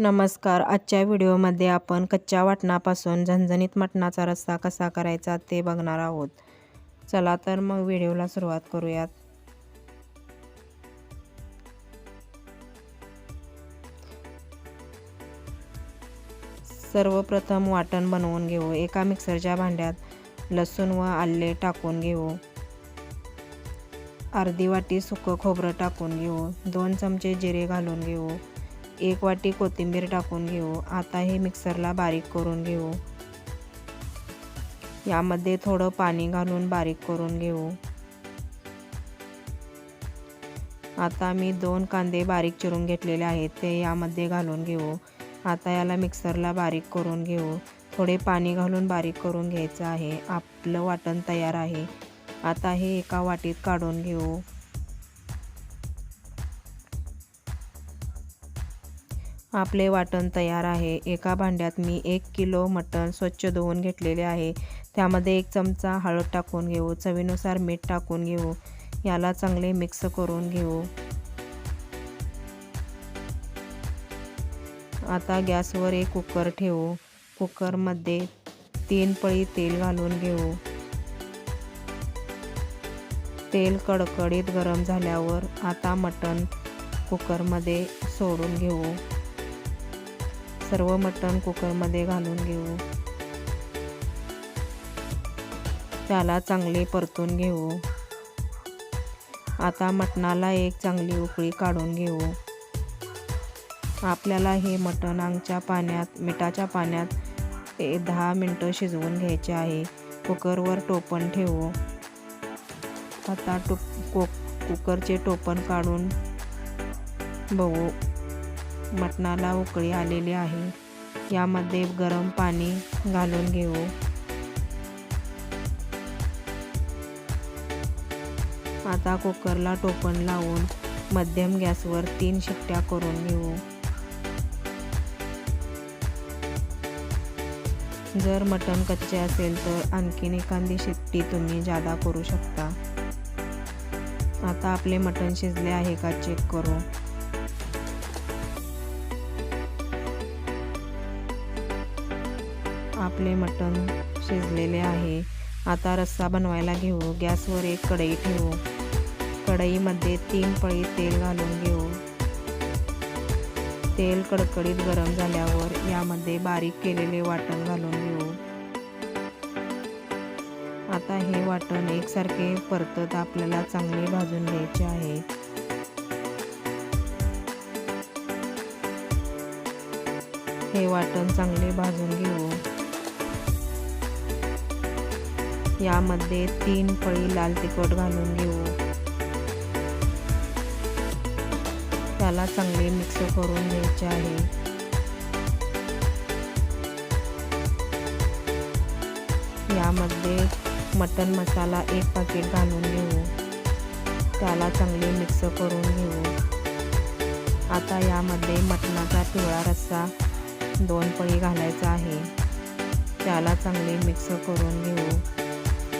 नमस्कार. आजच्या व्हिडिओमध्ये आपण कच्च्या वाटणापासून झणझणीत मटणाचा रस्सा कसा करायचा ते बघणार आहोत. चला तर मग व्हिडिओला सुरुवात करूयात. सर्वप्रथम वाटण बनवून घेऊ. एका मिक्सरच्या भांड्यात लसूण व आले टाकून घेऊ. अर्धी वाटी सुकं खोबरं टाकून घेऊ. दोन चमचे जिरे घालून घेऊ. एक वाटी कोथिंबीर टाकून घेऊ. आता हे मिक्सरला बारीक करून घेऊ. यामध्ये थोडं पाणी घालून बारीक करून घेऊ. आता मी दोन कांदे बारीक चिरून घेतलेले आहेत ते यामध्ये घालून घेऊ. आता याला मिक्सरला बारीक करून घेऊ. थोडे पाणी घालून बारीक करून घ्यायचं आहे. आपलं वाटण तयार आहे. आता हे एका वाटीत काढून घेऊ. आपले वाटण तयार आहे. एका भांड्यात मी एक किलो मटण स्वच्छ धुवून घेतलेले आहे. त्यामध्ये एक चमचा हळद टाकून घेऊ चवीनुसार मीठ टाकून घेऊ. याला चांगले मिक्स करून घेऊ. आता गॅसवर एक कुकर ठेवू. कुकरमध्ये तीन पळी तेल घालून घेऊ. तेल कडकडीत गरम झाल्यावर आता मटण कुकरमध्ये सोडून घेऊ. सर्व मटण कुकरमध्ये घालून घेऊ. त्याला चांगले परतून घेऊ. आता मटणाला एक चांगली उकळी काढून घेऊ. आपल्याला हे मटण आंगच्या पाण्यात मिठाच्या पाण्यात एक दहा मिनटं शिजवून घ्यायचे आहे. कुकरवर टोपण ठेवू. आता टो कुकरचे टोपण काढून बघू. मटणाला उकळी आलेली आहे. यामध्ये गरम पाणी घालून घेऊ. आता कुकरला टोपण लावून मध्यम गॅसवर तीन शिट्ट्या करून घेऊ. जर मटण कच्चे असेल तर आणखीन एखादी शिट्टी तुम्ही जादा करू शकता. आता आपले मटण शिजले आहे का चेक करू. आपले मटण शिजलेले आहे. आता रस्सा बनवायला घेऊ. गॅसवर एक कढई ठेवू. कढईमध्ये तीन पळी तेल घालून घेऊ. तेल कडकडीत गरम झाल्यावर यामध्ये बारीक केलेले वाटण घालून घेऊ. आता हे वाटण एकसारखे परतत आपल्याला चांगले भाजून घ्यायचे आहे. हे वाटण चांगले भाजून घेऊ. यामध्ये तीन पळी लाल तिखट घालून घेऊ. त्याला चांगले मिक्स करून घ्यायचे आहे. यामध्ये मटन मसाला एक पाकिट घालून घेऊ. त्याला चांगले मिक्स करून घेऊ. आता यामध्ये मटणाचा पिवळा रस्सा दोन पळी घालायचा आहे. त्याला चांगले मिक्स करून घेऊ.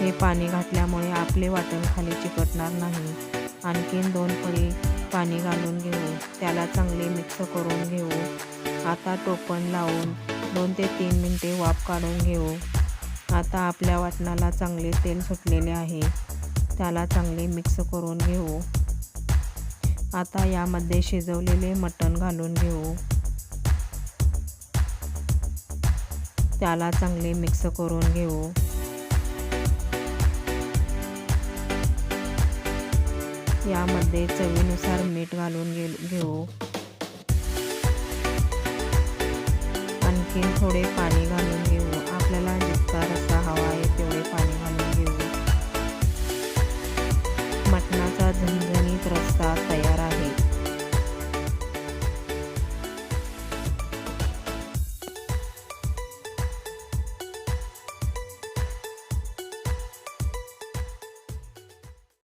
हे पाणी घातल्यामुळे आपले वाटण खाली चिकटणार नाही. आणखीन दोन पळी पाणी घालून घेऊ. त्याला चांगले मिक्स करून घेऊ. आता टोपण लावून दोन ते तीन मिनटे वाफ काढून घेऊ. आता आपल्या वाटणाला चांगले तेल सुटलेले आहे. त्याला चांगले मिक्स करून घेऊ. आता यामध्ये शिजवलेले मटण घालून घेऊ. त्याला चांगले मिक्स करून घेऊ. यामध्ये चवीनुसार मीठ घालून घे घेऊ. आणखीन थोडे पाणी घालून घेऊ. आपल्याला जितका रस्ता हवा आहे